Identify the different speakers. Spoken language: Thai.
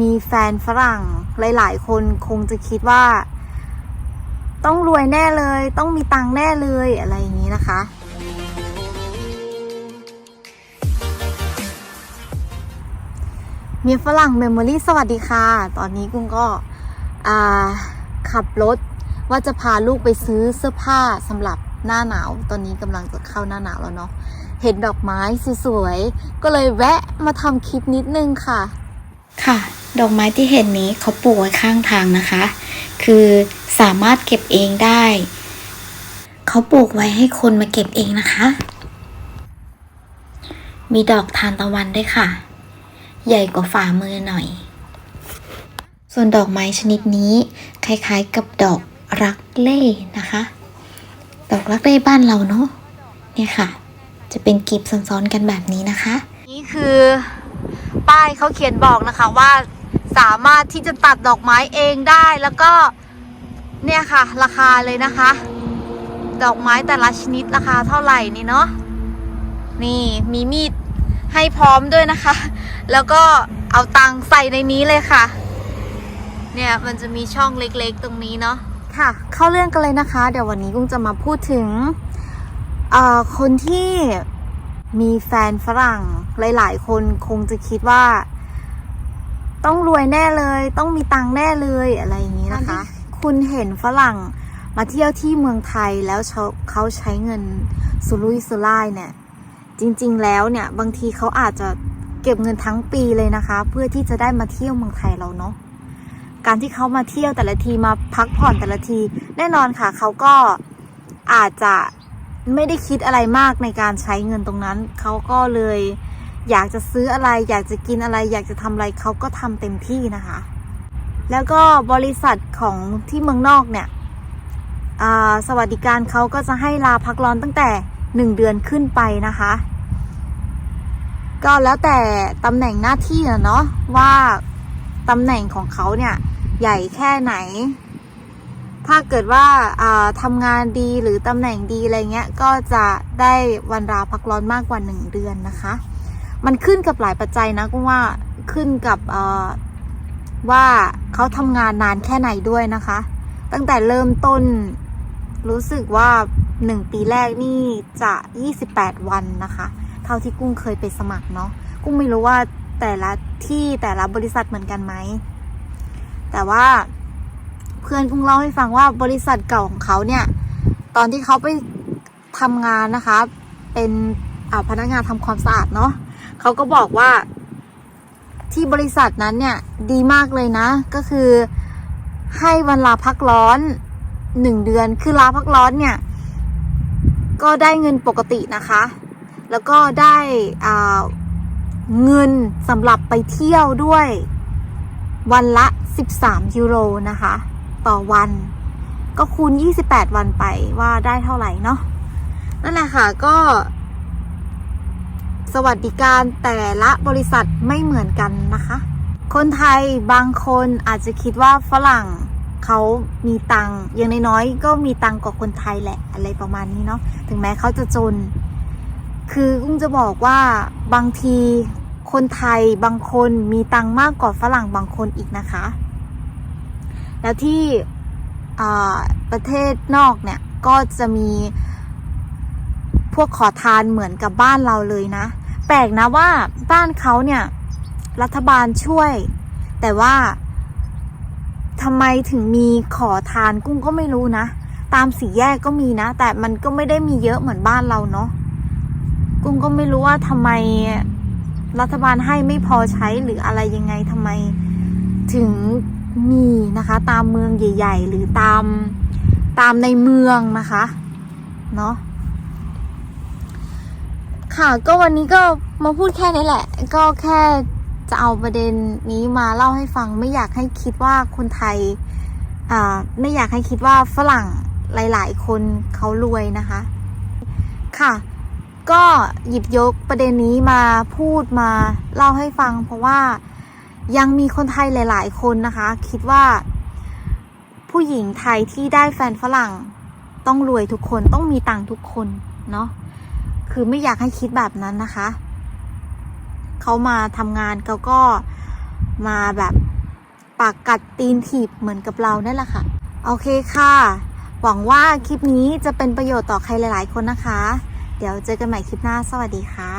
Speaker 1: มีแฟนฝรั่งหลาย ๆ คนคงจะคิดว่า ต้องรวยแน่เลย ต้องมีตังแน่เลยอะไรอย่างนี้นะคะ มีฝรั่งเมมโมรี่สวัสดีค่ะ ตอนนี้กุ้งก็ขับรถว่าจะพาลูกไปซื้อเสื้อผ้าสำหรับหน้าหนาว ตอนนี้กำลังจะเข้าหน้าหนาวแล้วเนาะเห็นดอกไม้สวยๆ ก็เลยแวะมาทำคลิปนิดนึงค่ะ
Speaker 2: ค่ะ ดอกไม้ที่เห็นนี้เขาปลูกไว้ข้างทางนะคะ คือสามารถเก็บเองได้ เขาปลูกไว้ให้คนมาเก็บเองนะคะ มีดอกทานตะวันด้วยค่ะ ใหญ่กว่าฝ่ามือหน่อย ส่วนดอกไม้ชนิดนี้ คล้ายๆกับดอกรักเล่นะคะ ดอกรักเล่บ้านเราเนาะเนี่ยค่ะ จะเป็นกลีบซ้อนๆกันแบบนี้นะคะ
Speaker 1: นี่คือป้ายเขาเขียนบอกนะคะว่า สามารถที่จะตัดดอกไม้เองได้แล้วก็เนี่ยค่ะ ราคาเลยนะคะ ดอกไม้แต่ละชนิดราคาเท่าไหร่นี่เนาะนี่มีมีดให้พร้อมด้วยนะคะ แล้วก็เอาตังใส่ในนี้เลยค่ะ เนี่ยมันจะมีช่องเล็กๆตรงนี้เนาะค่ะ เข้าเรื่องกันเลยนะคะ เดี๋ยววันนี้กุ้งจะมาพูดถึงเอ่อคนที่มีแฟนฝรั่งหลาย ๆ คนคงจะคิดว่า ต้องรวยแน่เลย ต้องมีตังค์แน่เลยอะไรอย่างนี้นะคะ คุณเห็นฝรั่งมาเที่ยวที่เมืองไทยแล้วเขาเขาใช้เงินสุรุ่ยสุร่ายเนี่ย จริงๆแล้วเนี่ย บางทีเขาอาจจะเก็บเงินทั้งปีเลยนะคะ เพื่อที่จะได้มาเที่ยวเมืองไทยเราเนาะการที่เขามาเที่ยวแต่ละทีมาพักผ่อนแต่ละที แน่นอนค่ะเขาก็อาจจะไม่ได้คิดอะไรมากในการใช้เงินตรงนั้น เขาก็เลย อยากจะซื้ออะไร อยากจะกินอะไร อยากจะทำอะไรเขาก็ทำเต็มที่นะคะ แล้วก็บริษัทของที่เมืองนอกเนี่ยสวัสดิการเขาก็จะให้ลาพักร้อนตั้งแต่หนึ่งเดือนขึ้นไปนะคะ ก็แล้วแต่ตำแหน่งหน้าที่นะเนาะว่าตำแหน่งของเขาเนี่ยใหญ่แค่ไหน ถ้าเกิดว่าอ่าทำงานดีหรือตำแหน่งดีอะไรเงี้ยก็จะได้วันลาพักร้อนมากกว่าหนึ่งเดือนนะคะ มันขึ้นกับหลายปัจจัยนะก็ว่าขึ้นกับว่าเขาทำงานนานแค่ไหนด้วยนะคะ ตั้งแต่เริ่มต้นรู้สึกว่าหนึ่งปีแรกนี่จะ 28 วันนะคะ เท่าที่กุ้งเคยไปสมัครเนาะกุ้งไม่รู้ว่าแต่ละที่แต่ละบริษัทเหมือนกันไหม แต่ว่าเพื่อนกุ้งเล่าให้ฟังว่าบริษัทเก่าของเขาเนี่ย ตอนที่เขาไปทำงานนะคะ เป็น อ่าพนักงานทำความสะอาดเนาะเขาก็บอกว่า ที่บริษัทนั้นเนี่ย ดีมากเลยนะ ก็คือให้วันลาพักร้อนหนึ่งเดือนคือลาพักร้อนเนี่ย ก็ได้เงินปกตินะคะ แล้วก็ได้อ่าเงินสำหรับไปเที่ยวด้วย วันละ 13 ยูโรนะคะ ต่อวัน ก็คูณ 28 วันไปว่าได้เท่าไหร่เนาะนั่นแหละค่ะก็ สวัสดิการแต่ละบริษัทไม่เหมือนกันนะคะ คนไทยบางคนอาจจะคิดว่าฝรั่งเขามีตังค์อย่างน้อยๆก็มีตังค์กว่าคนไทยแหละอะไรประมาณนี้เนาะถึงแม้เขาจะจน คือกุ้งจะบอกว่าบางทีคนไทยบางคนมีตังค์มากกว่าฝรั่งบางคนอีกนะคะ แล้วที่ประเทศนอกเนี่ยก็จะมี พวกขอทานเหมือนกับบ้านเราเลยนะ แปลกนะว่าบ้านเขาเนี่ย รัฐบาลช่วย แต่ว่าทำไมถึงมีขอทานกุ้งก็ไม่รู้นะ ตามสี่แยกก็มีนะ แต่มันก็ไม่ได้มีเยอะเหมือนบ้านเราเนาะกุ้งก็ไม่รู้ว่าทำไมรัฐบาลให้ไม่พอใช้หรืออะไรยังไงทำไมถึงมีนะคะ ตามเมืองใหญ่ ๆ หรือตามตามในเมืองนะคะ เนาะ ค่ะก็วันนี้ก็มาพูดแค่นี้แหละ ก็แค่จะเอาประเด็นนี้มาเล่าให้ฟัง ไม่อยากให้คิดว่าคนไทยอ่าไม่อยากให้คิดว่าฝรั่งหลาย ๆ คนเขารวยนะคะ ค่ะ ก็หยิบยกประเด็นนี้มาพูดมาเล่าให้ฟัง เพราะว่ายังมีคนไทยหลาย ๆ คนนะคะ คิดว่า ผู้หญิงไทยที่ได้แฟนฝรั่งต้องรวยทุกคนต้องมีตังค์ทุกคนเนาะ คือไม่อยากให้คิดแบบนั้นนะคะ เขามาทำงานเขาก็มาแบบปากกัดตีนถีบเหมือนกับเรานั่นแหละค่ะ โอเคค่ะ หวังว่าคลิปนี้จะเป็นประโยชน์ต่อใครหลาย ๆ คนนะคะ เดี๋ยวเจอกันใหม่คลิปหน้า สวัสดีค่ะ